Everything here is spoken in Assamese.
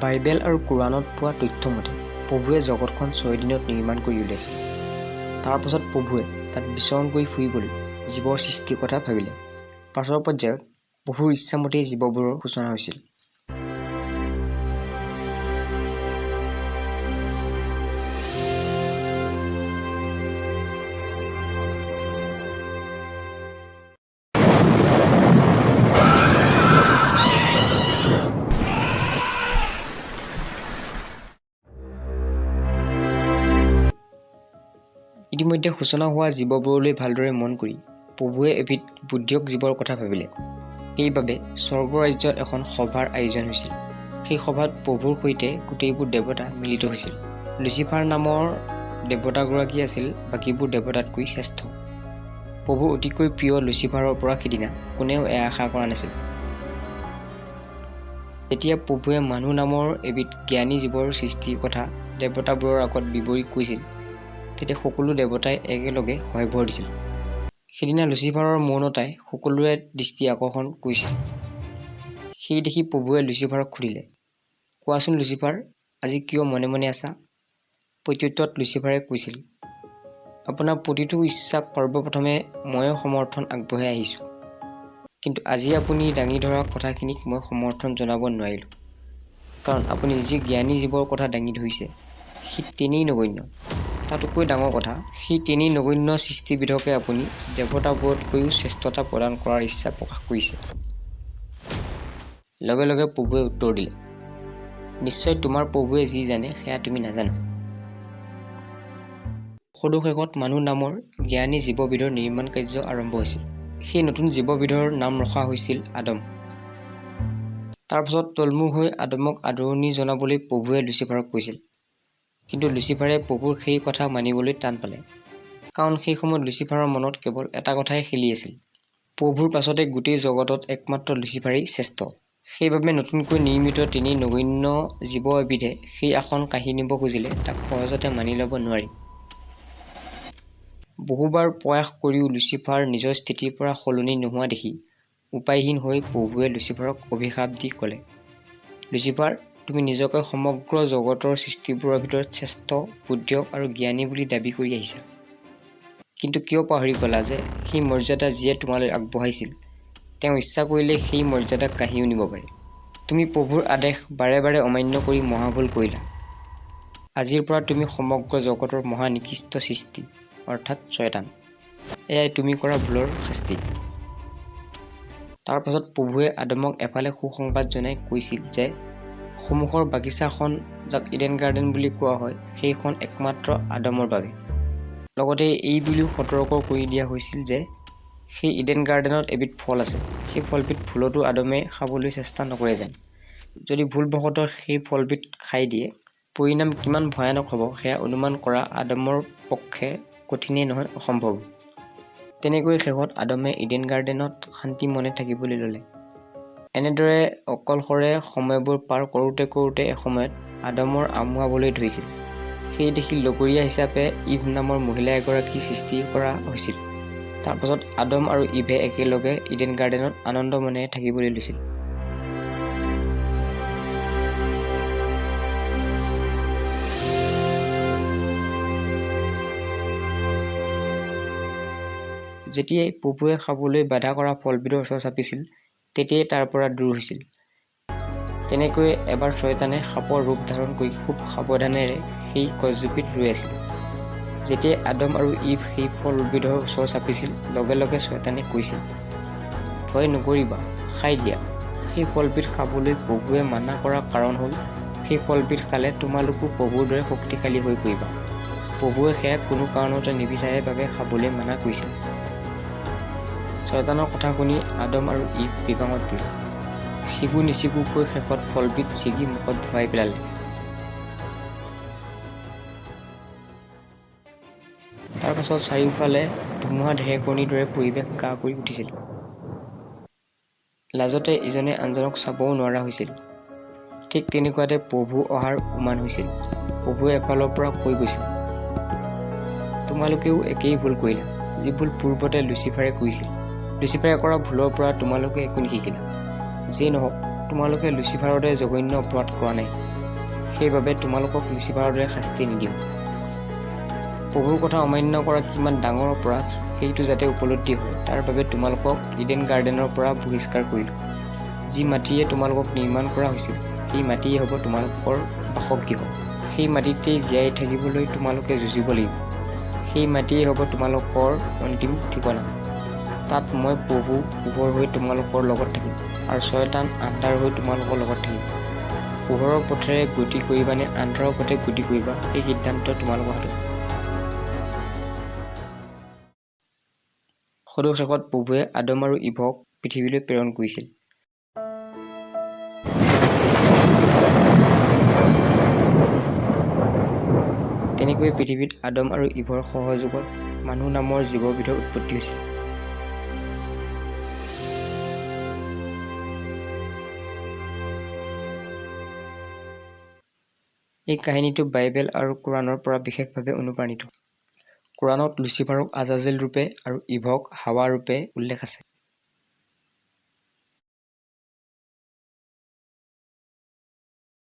বাইবেল আৰু কোৰাণত পোৱা তথ্য মতে প্ৰভুৱে জগতখন ছয়দিনত নিৰ্মাণ কৰি উলিয়াইছিল। তাৰ পাছত প্ৰভুৱে তাত বিচৰণ কৰি ফুৰিবলৈ জীৱৰ সৃষ্টিৰ কথা ভাবিলে। পাছৰ পৰ্যায়ত প্ৰভুৰ ইচ্ছামতেই জীৱবোৰৰ সূচনা হৈছিল। ইতিমধ্যে সূচনা হোৱা জীৱবোৰলৈ ভালদৰে মন কৰি প্ৰভুৱে এবিধ বুদ্ধিয়ক জীৱৰ কথা ভাবিলে। সেইবাবে স্বৰ্গ ৰাজ্যত এখন সভাৰ আয়োজন হৈছিল। সেই সভাত প্ৰভুৰ সৈতে গোটেইবোৰ দেৱতা মিলিত হৈছিল। লুচিফাৰ নামৰ দেৱতাগৰাকী আছিল বাকীবোৰ দেৱতাতকৈ শ্ৰেষ্ঠ। প্ৰভু অতিকৈ প্ৰিয় লুচিফাৰৰ পৰা সিদিনা কোনেও এয়া আশা কৰা নাছিল। যেতিয়া প্ৰভুৱে মানুহ নামৰ এবিধ জ্ঞানী জীৱৰ সৃষ্টিৰ কথা দেৱতাবোৰৰ আগত বিৱৰি কৈছিল। তেতিয়া সকলো দেৱতাই একেলগে হয়ভৰ দিছিল। সিদিনা লুচিফাৰৰ মৌনতাই সকলোৰে দৃষ্টি আকৰ্ষণ কৰিছিল। সেই দেখি প্ৰভুৱে লুচিফাৰক সুধিলে কোৱাচোন লুচিফাৰ আজি কিয় মনে মনে আছা? প্ৰত্যুত্তৰত লুচিফাৰে কৈছিল আপোনাৰ প্ৰতিটো ইচ্ছাক সৰ্বপ্ৰথমে ময়ে সমৰ্থন আগবঢ়াই আহিছোঁ। কিন্তু আজি আপুনি দাঙি ধৰা কথাখিনিক মই সমৰ্থন জনাব নোৱাৰিলোঁ। কাৰণ আপুনি যি জ্ঞানী জীৱৰ কথা দাঙি ধৰিছে সি তেনেই নগণ্য। তাতোকৈ ডাঙৰ কথা সেই তেনেই নগণ্য সৃষ্টিবিধকে আপুনি দেৱতাবোৰতকৈও শ্ৰেষ্ঠতা প্ৰদান কৰাৰ ইচ্ছা প্ৰকাশ কৰিছে। লগে লগে প্ৰভুৱে উত্তৰ দিলে নিশ্চয় তোমাৰ প্ৰভুৱে যি জানে সেয়া তুমি নাজানা। সদুশেষত মানুহ নামৰ জ্ঞানী জীৱবিধৰ নিৰ্মাণ কাৰ্য আৰম্ভ হৈছিল। সেই নতুন জীৱবিধৰ নাম ৰখা হৈছিল আদম। তাৰ পাছত তলমূৰ হৈ আদমক আদৰণি জনাবলৈ প্ৰভুৱে লুচিফাৰক কৈছিল কিন্তু লুচিফাৰে প্ৰভুৰ সেই কথা মানিবলৈ টান পালে। কাৰণ সেই সময়ত লুচিফাৰৰ মনত কেৱল এটা কথাই খেলি আছিল। প্ৰভুৰ পাছতে গোটেই জগতত একমাত্ৰ লুচিফাৰেই শ্ৰেষ্ঠ। সেইবাবে নতুনকৈ নিৰ্মিত তেনেই নগণ্য জীৱ এবিধে সেই আসন কাঢ়ি নিব খুজিলে তাক সহজতে মানি ল'ব নোৱাৰি। বহুবাৰ প্ৰয়াস কৰিও লুচিফাৰ নিজৰ স্থিতিৰ পৰা সলনি নোহোৱা দেখি উপায়হীন হৈ প্ৰভুৱে লুচিফাৰক অভিশাপ দি ক'লে লুচিফাৰ তুমি নিজকে সমগ্ৰ জগতৰ সৃষ্টিবোৰৰ ভিতৰত শ্ৰেষ্ঠ বুদ্ধিয়ক আৰু জ্ঞানী বুলি দাবী কৰি আহিছা। কিন্তু কিয় পাহৰি গ'লা যে সেই মৰ্যাদা যিয়ে তোমালৈ আগবঢ়াইছিল তেওঁ ইচ্ছা কৰিলে সেই মৰ্যাদা কাঢ়িও নিব পাৰে। তুমি প্ৰভুৰ আদেশ বাৰে বাৰে অমান্য কৰি মহাভুল কৰিলা। আজিৰ পৰা তুমি সমগ্ৰ জগতৰ মহা নিকৃষ্ট সৃষ্টি অৰ্থাৎ ছয়তান। এয়াই তুমি কৰা ভুলৰ শাস্তি। তাৰ পাছত প্ৰভুৱে আদমক এফালে সুসংবাদ জনাই কৈছিল যে সন্মুখৰ বাগিচাখন যাক ইডেন গাৰ্ডেন বুলি কোৱা হয় সেইখন একমাত্ৰ আদমৰ বাবে। লগতে এই বুলিও সতৰ্ক কৰি দিয়া হৈছিল যে সেই ইডেন গাৰ্ডেনত এবিধ ফল আছে। সেই ফলবিধ ভুলতো আদমে খাবলৈ চেষ্টা নকৰে যেন। যদি ভুলবশতঃ সেই ফলবিধ খাই দিয়ে পৰিণাম কিমান ভয়ানক হ'ব সেয়া অনুমান কৰা আদমৰ পক্ষে কঠিনেই নহয় অসম্ভৱ। তেনেকৈ শেষত আদমে ইডেন গাৰ্ডেনত শান্তি মনে থাকিবলৈ ল'লে। এনেদৰে অকলশৰে সময়বোৰ পাৰ কৰোঁতে কৰোঁতে এসময়ত আদমৰ আমোৱাবলৈ ধৰিছিল। সেই দেখি লগৰীয়া হিচাপে ইভ নামৰ মহিলা এগৰাকী সৃষ্টি কৰা হৈছিল। তাৰ পাছত আদম আৰু ইভে একেলগে ইডেন গাৰ্ডেনত আনন্দ মনেৰে থাকিবলৈ লৈছিল। যেতিয়াই প্ৰভুৱে খাবলৈ বাধা কৰা ফলবিধৰ ওচৰ চাপিছিল তেতিয়াই তাৰ পৰা দূৰ হৈছিল। তেনেকৈ এবাৰ ছয়তানে সাপৰ ৰূপ ধাৰণ কৰি খুব সাৱধানেৰে সেই গছজোপীত ৰৈ আছিল। যেতিয়াই আদম আৰু ইভ সেই ফলবিধৰ ওচৰ চাপিছিল লগে লগে ছয়তানে কৈছিল ভয় নকৰিবা খাই দিয়া। সেই ফলবিধ খাবলৈ প্ৰভুৱে মানা কৰাৰ কাৰণ হ'ল সেই ফলবিধ খালে তোমালোকো প্ৰভুৰ দৰে শক্তিশালী হৈ পৰিবা। প্ৰভুৱে সেয়া কোনো কাৰণতে নিবিচাৰে বাবে খাবলৈ মানা কৰিছিল। ছয়তানৰ কথা শুনি আদম আৰু ইভ বিপাঙত পৰিল চিগু নিচিগুকৈ শেষত ফলবিধ ছিগি মুখত ভৰাই পেলালে। তাৰ পাছত চাৰিওফালে ধুমুহা ঢেৰেকনিৰ দৰে পৰিৱেশ গা কৰি উঠিছিল। লাজতে ইজনে আনজনক চাবও নোৱাৰা হৈছিল। ঠিক তেনেকুৱাতে প্ৰভু অহাৰ উমান হৈছিল। প্ৰভুৱে এফালৰ পৰা কৈ গৈছিল তোমালোকেও একেই ভুল কৰিলা যি ভুল পূৰ্বতে লুচিফাৰে কৰিছিল। লুচিফাৰে কৰা ভুলৰ পৰা তোমালোকে একো নিশিকিলা যিয়ে নহওক তোমালোকে লুচিফাৰৰ দৰে জঘন্য অপৰাধ কৰা নাই। সেইবাবে তোমালোকক লুচিফাৰৰ দৰে শাস্তি নিদিওঁ। প্ৰভুৰ কথা অমান্য কৰা কিমান ডাঙৰ অপৰাধ সেইটো যাতে উপলব্ধি হয়। তাৰ বাবে তোমালোকক ইডেন গাৰ্ডেনৰ পৰা বহিষ্কাৰ কৰিলোঁ। যি মাটিৰে তোমালোকক নিৰ্মাণ কৰা হৈছিল সেই মাটিয়েই হ'ব তোমালোকৰ বাসগৃহ। সেই মাটিতেই জীয়াই থাকিবলৈ তোমালোকে যুঁজিব লাগিব। সেই মাটিয়েই হ'ব তোমালোকৰ অন্তিম ঠিকনা। তাত মই প্ৰভু পোহৰ হৈ তোমালোকৰ লগত থাকিম আৰু ছয়তান আন্ধাৰ হৈ তোমালোকৰ লগত থাকিম। পোহৰৰ পথেৰে গতি কৰিবা নে আন্ধাৰৰ পথে গতি কৰিবা এই সিদ্ধান্ত তোমালোকৰ হাতত। সদৌ শেষত প্ৰভুৱে আদম আৰু ইভক পৃথিৱীলৈ প্ৰেৰণ কৰিছিল। তেনেকৈ পৃথিৱীত আদম আৰু ইভৰ সহযোগত মানুহ নামৰ জীৱবিধৰ উৎপত্তি হৈছিল। এই কাহিনীটো বাইবেল আৰু কোৰাণৰ পৰা বিশেষভাৱে অনুপ্ৰাণিত। কোৰাণত লুচিফাৰক আজাজেল ৰূপে আৰু ইভক হাৱা ৰূপে উল্লেখ আছে।